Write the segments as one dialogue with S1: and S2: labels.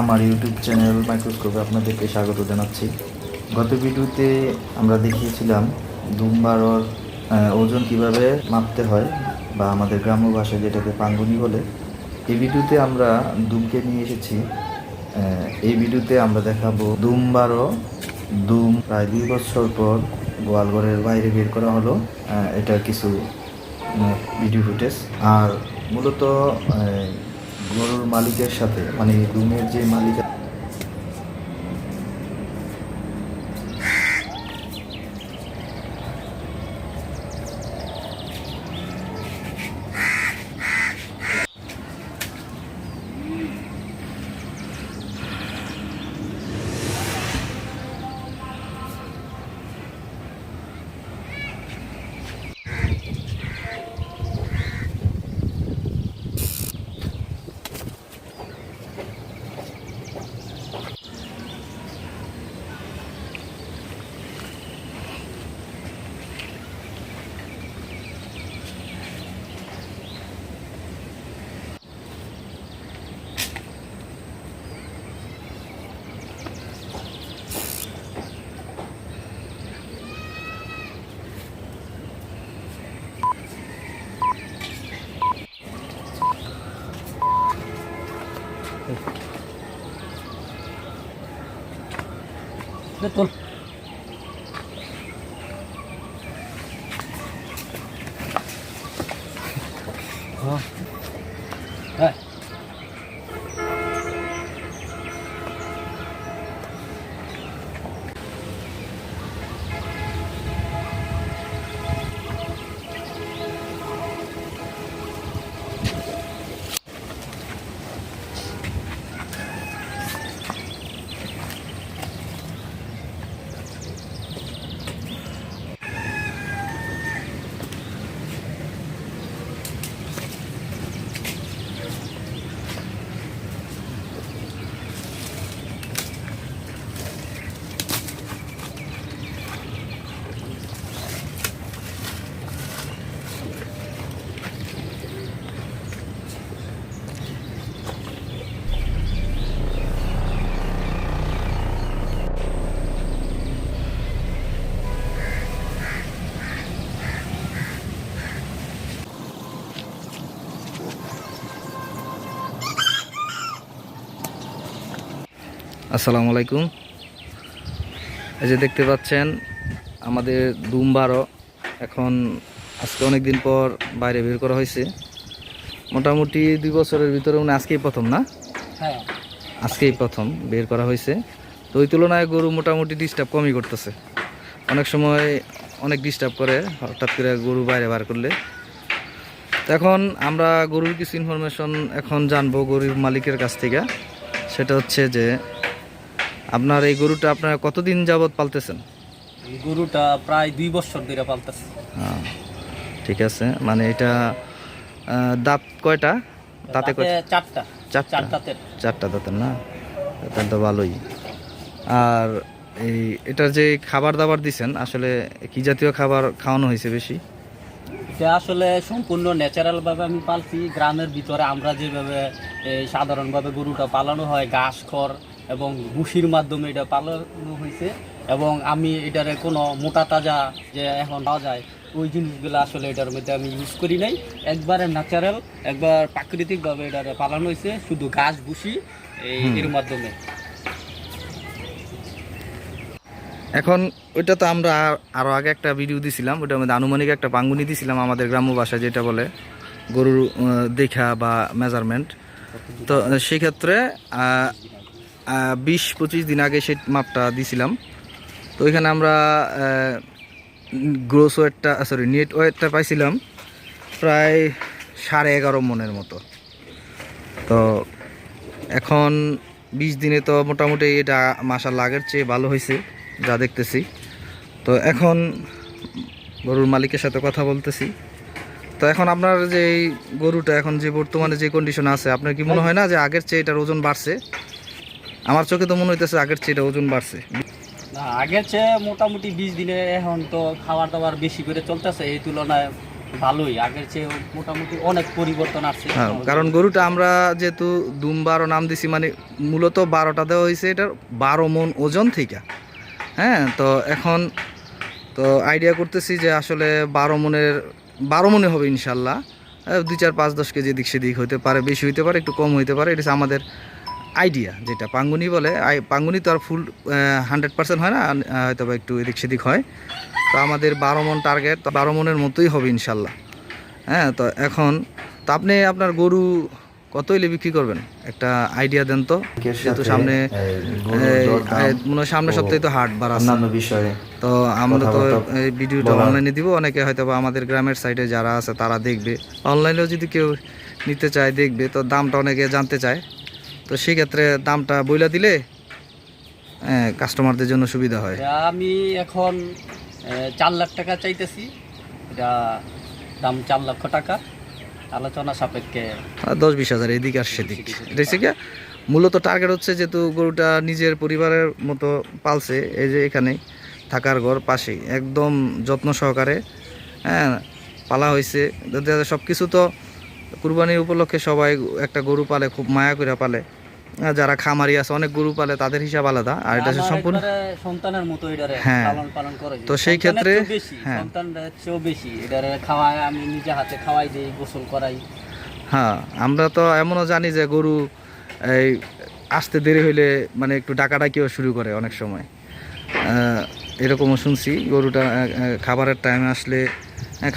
S1: আমার YouTube channel মাইক্রোস্কোপে আপনাদেরকে স্বাগত জানাচ্ছি। গত ভিডিওতে আমরা দেখিয়েছিলাম দুমবারর আহ, ওজন কীভাবে মাপতে হয় বা আমাদের গ্রাম্য ভাষায় যেটাকে পাঙ্গুনি বলে। এই ভিডিওতে আমরা দুমকে নিয়ে এসেছি। এই ভিডিওতে আমরা দেখাবো দুম বারো দুম প্রায় দুই বছর পর গোয়ালঘরের বাইরে বের করা হলো। এটা কিছু ভিডিও ফুটেজ আর মূলত গরুর মালিকের সাথে মানে রুমের যে মালিক
S2: 这多。啊，哎。
S1: আসসালামু আলাইকুম। এই যে দেখতে পাচ্ছেন আমাদের দুম বারো এখন আজকে অনেক দিন পর বাইরে বের করা হয়েছে। মোটামুটি দুই বছরের ভিতরে মানে আজকেই প্রথম না?
S2: হ্যাঁ।
S1: আজকেই প্রথম বের করা হয়েছে। তো ওই তুলনায় গরু মোটামুটি ডিস্টার্ব কমই করতেছে। অনেক সময় অনেক ডিস্টার্ব করে হঠাৎ করে গরু বাইরে বার করলে। তো এখন আমরা গরুর কিছু ইনফরমেশন এখন জানব গরুর মালিকের কাছ থেকে। সেটা হচ্ছে যে আপনার এই গরুটা আপনারা কতদিন যাবৎ পালতেছেন?
S2: গরুটা প্রায় দুই বছর ধরে পালতেছে।
S1: হ্যাঁ, ঠিক আছে। মানে এটা দাঁত কয়টা? দাঁতে কয়টা?
S2: চারটা।
S1: চারটা।
S2: চারটাতে
S1: চারটা দাঁতের না? তাহলে তো ভালোই। আর এই এটা যে খাবার দাবার দিছেন আসলে কি জাতীয় খাবার খাওয়ানো হয়েছে বেশি?
S2: এটা আসলে সম্পূর্ণ ন্যাচারাল ভাবে আমি পালছি। গ্রামের ভিতরে আমরা যেভাবে সাধারণভাবে গরুটা পালানো হয় ঘাস খড় এবং ভুসির মাধ্যমে এটা পালানো হয়েছে। এবং আমি এটার কোনো মোটা তাজা যে এখন পাওয়া যায় ওই জিনিসগুলো আসলে এটার মধ্যে আমি ইউজ করি নাই। একবারে ন্যাচারাল একবার প্রাকৃতিকভাবে এটারে পালানো হয়েছে শুধু গাছ এই এর মাধ্যমে।
S1: এখন ওইটা তো আমরা আর- আরও আগে একটা ভিডিও দিছিলাম ওটার মধ্যে আনুমানিক একটা পাঙ্গুনি দিছিলাম আমাদের গ্রাম্য ভাষায় যেটা বলে গরুর দেখা বা মেজারমেন্ট তো সেক্ষেত্রে বিশ পঁচিশ দিন আগে সেই মাপটা দিছিলাম। তো ওইখানে আমরা গ্রোস ওয়েটটা সরি নেট ওয়েটটা পাইছিলাম প্রায় সাড়ে এগারো মনের মতো। তো এখন বিশ দিনে তো মোটামুটি এটা মাসার লাগের চেয়ে ভালো হয়েছে যা দেখতেছি। তো এখন গরুর মালিকের সাথে কথা বলতেছি। তো এখন আপনার যে গরুটা এখন যে বর্তমানে যে কন্ডিশন আছে, আপনার কি মনে হয় না যে আগের চেয়ে এটার ওজন বাড়ছে? আমার চোখে তো মনে হইতেছে আগের চেয়ে ওজন বাড়ছে।
S2: না আগের চেয়ে মোটামুটি বিশ দিনে এখন তো খাবার দাবার বেশি করে চলতেছে এই তুলনায় ভালোই। আগের চেয়ে মোটামুটি অনেক পরিবর্তন আসছে।
S1: হ্যাঁ কারণ গরুটা আমরা যেহেতু দুম বারো নাম দিছি মানে মূলত বারোটা দেওয়া হয়েছে এটার বারো মন ওজন থেকে। হ্যাঁ তো এখন তো আইডিয়া করতেছি যে আসলে বারো মনের বারো মনে হবে ইনশাল্লাহ। দুই চার পাঁচ দশ কেজি দিক সেদিক হইতে পারে বেশি হইতে পারে একটু কম হইতে পারে এটা আমাদের আইডিয়া যেটা পাঙ্গুনি বলে আই- পাঙ্গুনি তো আর ফুল হান্ড্রেড পার্সেন্ট হয় না হয়তো বা একটু এদিক সেদিক হয়। তো আমাদের বারো মন টার্গেট বারো মনের মতোই হবে ইনশাল্লাহ। হ্যাঁ তো এখন তো আপনি আপনার গরু কত হইলে বিক্রি করবেন? একটা আইডিয়া দেন তো। যেহেতু সামনে মনে হয় সামনের সপ্তাহে তো হাট বার
S3: অন্যান্য বিষয়ে
S1: তো আমরা তো এই ভিডিওটা অনলাইনে দিব অনেকে হয়তো বা আমাদের গ্রামের সাইডে যারা আছে তারা দেখবে। অনলাইনেও যদি কেউ নিতে চায় দেখবে তো দামটা অনেকে জানতে চায়। তো সেক্ষেত্রে দামটা বইলা দিলে হ্যাঁ, কাস্টমারদের জন্য সুবিধা হয়।
S2: আমি এখন চার লাখ টাকা চাইতেছি। এটা দাম চার লক্ষ টাকা। আলোচনা সাপেক্ষে
S1: দশ বিশ হাজার এদিক আর সেদিক। এটা হচ্ছে কি মূলত টার্গেট হচ্ছে যেহেতু গরুটা নিজের পরিবারের মতো পালছে এই যে এখানে থাকার ঘর পাশেই একদম যত্ন সহকারে হ্যাঁ পালা হয়েছে। সব কিছু তো কুরবানির উপলক্ষে সবাই একটা গরু পালে খুব মায়া করে পালে। যারা খামারি আছে অনেক গরু পালে তাদের হিসাব আলাদা আর এটা হচ্ছে সম্পূর্ণ
S2: সন্তানের মতো এটারে
S1: হ্যাঁ।
S2: পালন পালন করে
S1: তো সেই ক্ষেত্রে- হ্যাঁ।
S2: সন্তানের চেয়েও বেশি এটারে খাওয়াই আমি নিজে হাতে খাওয়াই দিই গোসল করাই
S1: হ্যাঁ আমরা তো এমনও জানি যে গরু এই আসতে দেরি হইলে মানে একটু ডাকাডাকিও শুরু করে অনেক সময় এরকমও শুনছি গরুটা খাবারের টাইমে আসলে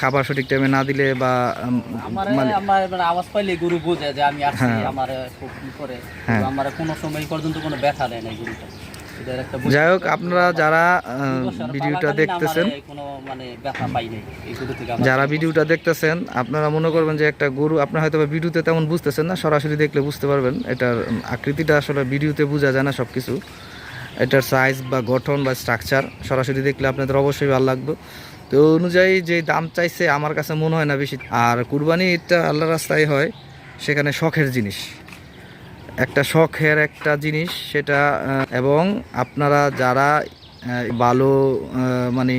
S1: খাবার সঠিক টাইমে না দিলে বা মানে
S2: আমার মানে আওয়াজ পাইলে গরু বোঝে যে আমি আসছি
S1: হ্যাঁ।
S2: আমার খুব করে
S1: হ্যাঁ।
S2: আমার কোনো সময় পর্যন্ত কোনো ব্যথা দেয় না গরুটা।
S1: যাই হোক আপনারা যারা ভিডিওটা দেখতেছেন
S2: মানে
S1: যারা ভিডিওটা দেখতেছেন আপনারা মনে করবেন যে একটা গরু আপনারা হয়তো বা ভিডিওতে তেমন বুঝতেছেন না সরাসরি দেখলে বুঝতে পারবেন এটার আকৃতিটা আসলে ভিডিওতে বোঝা যায় না সব কিছু এটার সাইজ বা গঠন বা স্ট্রাকচার সরাসরি দেখলে আপনাদের অবশ্যই ভালো লাগবে তো অনুযায়ী যে দাম চাইছে, আমার কাছে মনে হয় না বেশি। আর কুরবানি এটা আল্লাহ রাস্তায় হয়, সেখানে শখের জিনিস। একটা শখের একটা জিনিস, সেটা এবং আপনারা যারা ভালো মানে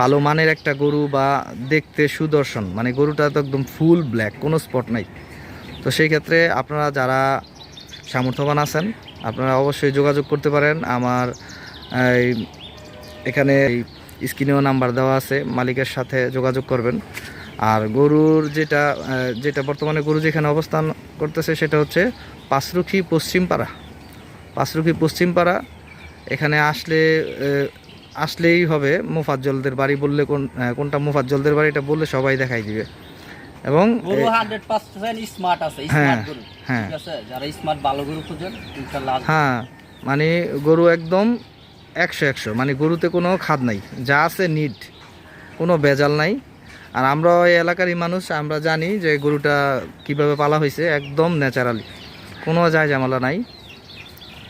S1: ভালো মানের একটা গরু বা দেখতে সুদর্শন মানে গরুটা তো একদম ফুল ব্ল্যাক, কোনো স্পট নাই। তো সেই ক্ষেত্রে আপনারা যারা সামর্থ্যবান আছেন, আপনারা অবশ্যই যোগাযোগ করতে পারেন। আমার এখানে স্ক্রিনেও নাম্বার দেওয়া আছে মালিকের সাথে যোগাযোগ করবেন। আর গরুর যেটা যেটা বর্তমানে গরু যেখানে অবস্থান করতেছে সেটা হচ্ছে পাঁচরুখি পশ্চিমপাড়া। পাঁচরুখি পশ্চিমপাড়া এখানে আসলে আসলেই হবে মুফাজ্জলদের বাড়ি বললে কোন কোনটা মুফাজ্জলদের বাড়ি এটা বললে সবাই দেখাই দিবে। এবং
S2: স্মার্ট আছে
S1: হ্যাঁ, হ্যাঁ।
S2: যারা স্মার্ট ভালো গরু খুঁজেন
S1: হ্যাঁ মানে গরু একদম একশো একশো। মানে গরুতে কোনো খাদ নাই। যা আছে নিট কোনো বেজাল নাই। আর আমরা ওই এলাকারই মানুষ, আমরা জানি যে গরুটা কীভাবে পালা হয়েছে, একদম ন্যাচারালি। কোনো যায় জামালা নাই।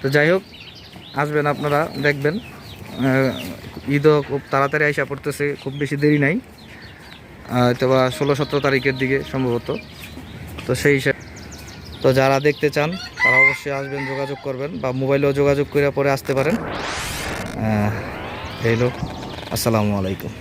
S1: তো যাই হোক, আসবেন আপনারা, দেখবেন। ঈদও খুব তাড়াতাড়ি আইসা পড়তেছে, খুব বেশি দেরি নাই। হয়তো বা ষোলো, সতেরো তারিখের দিকে সম্ভবত। তো সেই হিসাবে। তো যারা দেখতে চান, তারা অবশ্যই আসবেন, যোগাযোগ করবেন বা মোবাইলেও যোগাযোগ করে পরে আসতে পারেন। আহ, আসসালামু আলাইকুম।